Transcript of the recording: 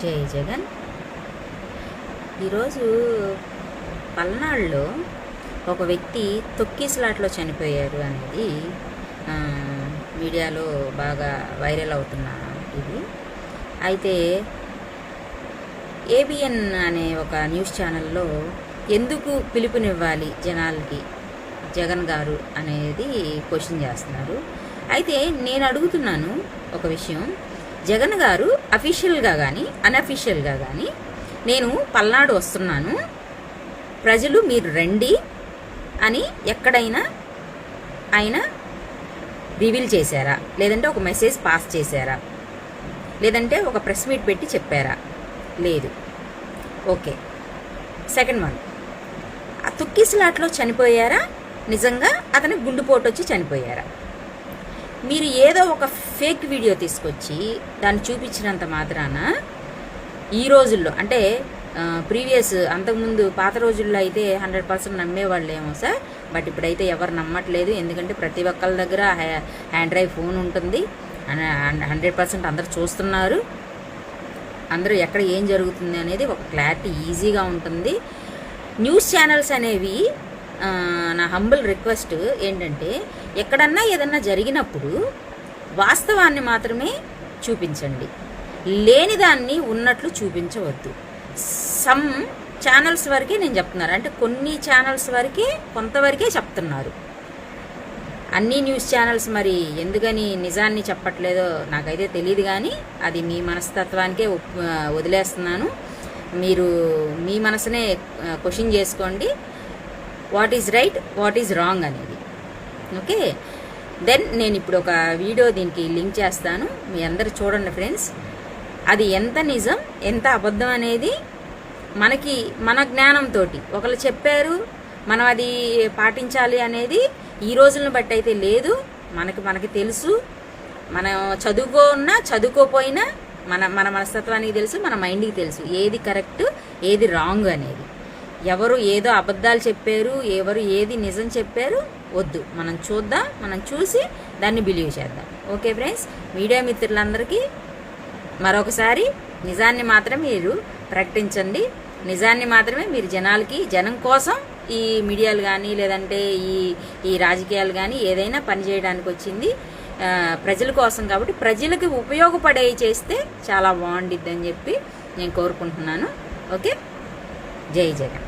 జై జగన్. ఈరోజు పల్నాడులో ఒక వ్యక్తి తొక్కిసలాట్లో చనిపోయారు అనేది మీడియాలో బాగా వైరల్ అవుతున్న ఇది. అయితే ఏబిఎన్ అనే ఒక న్యూస్ ఛానల్లో ఎందుకు పిలుపునివ్వాలి జనాలకి జగన్ గారు అనేది క్వశ్చన్ చేస్తున్నారు. అయితే నేను అడుగుతున్నాను ఒక విషయం. జగన్ గారు అఫీషియల్గా కానీ అన్అఫీషియల్గా కానీ నేను పల్నాడు వస్తున్నాను. ప్రజలు మీరు రండి అని ఎక్కడైనా ఆయన రివీల్ చేశారా? లేదంటే ఒక మెసేజ్ పాస్ చేశారా? లేదంటే ఒక ప్రెస్ మీట్ పెట్టి చెప్పారా? లేదు. ఓకే. Second one. ఆ తుక్కిసలాట్లో చనిపోయారా? నిజంగా అతనికి గుండుపోటు వచ్చి చనిపోయారా? మీరు ఏదో ఒక ఫేక్ వీడియో తీసుకొచ్చి దాన్ని చూపించినంత మాత్రాన ఈ రోజుల్లో అంటే ప్రీవియస్ అంతకుముందు పాత రోజుల్లో అయితే హండ్రెడ్ పర్సెంట్ నమ్మేవాళ్ళు ఏమో సార్. బట్ ఇప్పుడైతే ఎవరు నమ్మట్లేదు. ఎందుకంటే ప్రతి ఒక్కళ్ళ దగ్గర హ్యాండ్ డ్రైవ్ ఫోన్ ఉంటుంది. హండ్రెడ్ పర్సెంట్ అందరు చూస్తున్నారు. అందరూ ఎక్కడ ఏం జరుగుతుంది అనేది ఒక క్లారిటీ ఈజీగా ఉంటుంది. న్యూస్ ఛానల్స్ అనేవి నా హంబుల్ రిక్వెస్ట్ ఏంటంటే ఎక్కడన్నా ఏదన్నా జరిగినప్పుడు వాస్తవాన్ని మాత్రమే చూపించండి. లేని దాన్ని ఉన్నట్లు చూపించవద్దు. సమ్ ఛానల్స్ వరకే నేను చెప్తున్నారు. అంటే కొన్ని ఛానల్స్ వరకే కొంతవరకే చెప్తున్నారు. అన్ని న్యూస్ ఛానల్స్ మరి ఎందుకని నిజాన్ని చెప్పట్లేదో నాకైతే తెలియదు కానీ అది మీ మనస్తత్వానికే ఒప్- వదిలేస్తున్నాను. మీరు మీ మనసునే క్వశ్చన్ చేసుకోండి. What is right what is wrong అనేది. ఓకే? దెన్ నేను ఇప్పుడు ఒక వీడియో దీనికి లింక్ చేస్తాను. మీ అందరు చూడండి ఫ్రెండ్స్. అది ఎంత నిజం ఎంత అబద్ధం అనేది మనకి మన జ్ఞానంతో ఒకళ్ళు చెప్పారు మనం అది పాటించాలి అనేది ఈ రోజులను బట్టి అయితే లేదు. మనకి మనకి తెలుసు. మనం చదువుకున్నా చదువుకోపోయినా మన మన మనస్తత్వానికి తెలుసు మన మైండ్కి తెలుసు. ఏది కరెక్ట్ ఏది రాంగ్ అనేది. ఎవరు ఏదో అబద్ధాలు చెప్పారు ఎవరు ఏది నిజం చెప్పారు వద్దు. మనం చూద్దాం మనం చూసి దాన్ని బిలీవ్ చేద్దాం. ఓకే ఫ్రెండ్స్ మీడియా మిత్రులందరికీ మరొకసారి నిజాన్ని మాత్రమే మీరు ప్రకటించండి. నిజాన్ని మాత్రమే మీరు జనాలకి జనం కోసం ఈ మీడియాలు కానీ లేదంటే ఈ ఈ రాజకీయాలు కానీ ఏదైనా పనిచేయడానికి వచ్చింది. ప్రజల కోసం కాబట్టి ప్రజలకు ఉపయోగపడే చేస్తే చాలా బాగుండిద్ది అని చెప్పి నేను కోరుకుంటున్నాను. ఓకే జై జగన్.